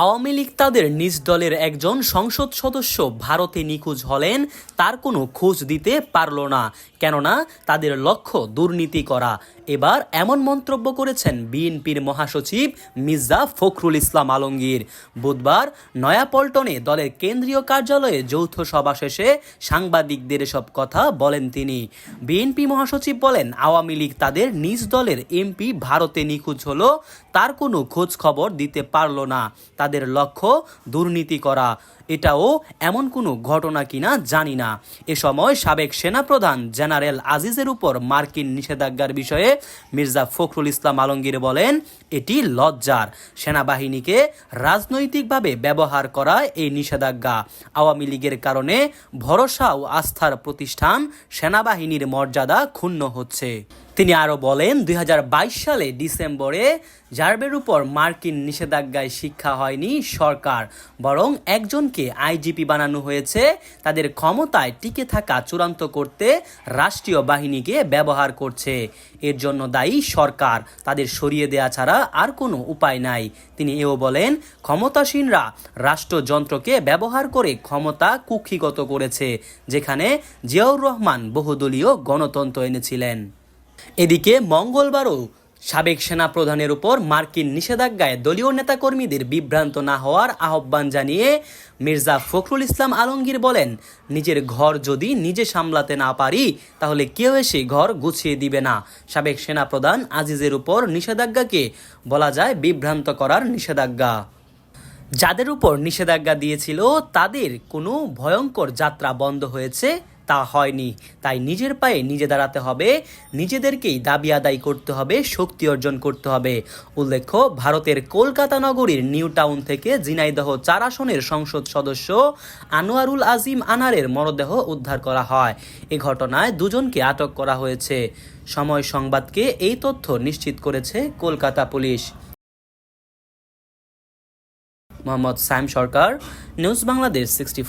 আওয়ামী লীগ তাদের নিজ দলের একজন সংসদ সদস্য ভারতে নিখোঁজ হলেন, তার কোনো খোঁজ দিতে পারল না। কেননা তাদের লক্ষ্য দুর্নীতি করা। এবার এমন মন্তব্য করেছেন বিএনপির মহাসচিব মির্জা ফখরুল ইসলাম আলমগীর। বুধবার নয়াপল্টনে দলের কেন্দ্রীয় কার্যালয়ে যৌথ সভা শেষে সাংবাদিকদের সব কথা বলেন তিনি। বিএনপি মহাসচিব বলেন, আওয়ামী লীগ তাদের নিজ দলের এমপি ভারতে নিখোঁজ হলো, তার কোনো খোঁজ খবর দিতে পারল না। তাদের লক্ষ্য দুর্নীতি করা। এটাও এমন কোনো ঘটনা কিনা জানি না। এ সময় সাবেক সেনাপ্রধান জেনারেল আজিজের উপর মার্কিন নিষেধাজ্ঞার বিষয়ে মির্জা ফখরুল ইসলাম আলমগীর বলেন, এটি লজ্জার। সেনাবাহিনীকে রাজনৈতিকভাবে ব্যবহার করা এই নিষেধাজ্ঞা। আওয়ামী লীগের কারণে ভরসা ও আস্থার প্রতিষ্ঠান সেনাবাহিনীর মর্যাদা ক্ষুণ্ণ হচ্ছে। তিনি আরও বলেন, দুই হাজার বাইশ সালে ডিসেম্বরে জার্বের উপর মার্কিন নিষেধাজ্ঞায় শিক্ষা হয়নি সরকার, বরং একজনকে আইজিপি বানানো হয়েছে। তাদের ক্ষমতায় টিকে থাকা চূড়ান্ত করতে রাষ্ট্রীয় বাহিনীকে ব্যবহার করছে। এর জন্য দায়ী সরকার, তাদের সরিয়ে দেয়া ছাড়া আর কোনো উপায় নাই। তিনি এও বলেন, ক্ষমতাসীনরা রাষ্ট্রযন্ত্রকে ব্যবহার করে ক্ষমতা কুক্ষিগত করেছে, যেখানে জিয়াউর রহমান বহুদলীয় গণতন্ত্র এনেছিলেন। এদিকে মঙ্গলবারও সাবেক সেনাপ্রধানের উপর মার্কিন নিষেধাজ্ঞায় দলীয় নেতাকর্মীদের বিভ্রান্ত না হওয়ার আহ্বান জানিয়ে মির্জা ফখরুল ইসলাম আলমগীর বলেন, নিজের ঘর যদি নিজে সামলাতে না পারি, তাহলে কেউ এসে ঘর গুছিয়ে দিবে না। সাবেক সেনাপ্রধান আজিজের উপর নিষেধাজ্ঞাকে বলা যায় বিভ্রান্ত করার নিষেধাজ্ঞা। যাদের উপর নিষেধাজ্ঞা দিয়েছিল, তাদের কোনো ভয়ঙ্কর যাত্রা বন্ধ হয়েছে তা হয়নি। তাই নিজের পায়ে নিজে দাঁড়াতে হবে। নিজেদেরকেই দাবি আদায় করতে হবে, শক্তি অর্জন করতে হবে। উল্লেখ্য, ভারতের কলকাতা নগরীর নিউ টাউন থেকে জিনাইদহ চার আসনের সংসদ সদস্য আনোয়ারুল আজিম আনারের মরদেহ উদ্ধার করা হয়। এ ঘটনায় দুজনকে আটক করা হয়েছে। সময় সংবাদকে এই তথ্য নিশ্চিত করেছে Kolkata police. Mohammad Saim Sarkar, news Bangladesh sixty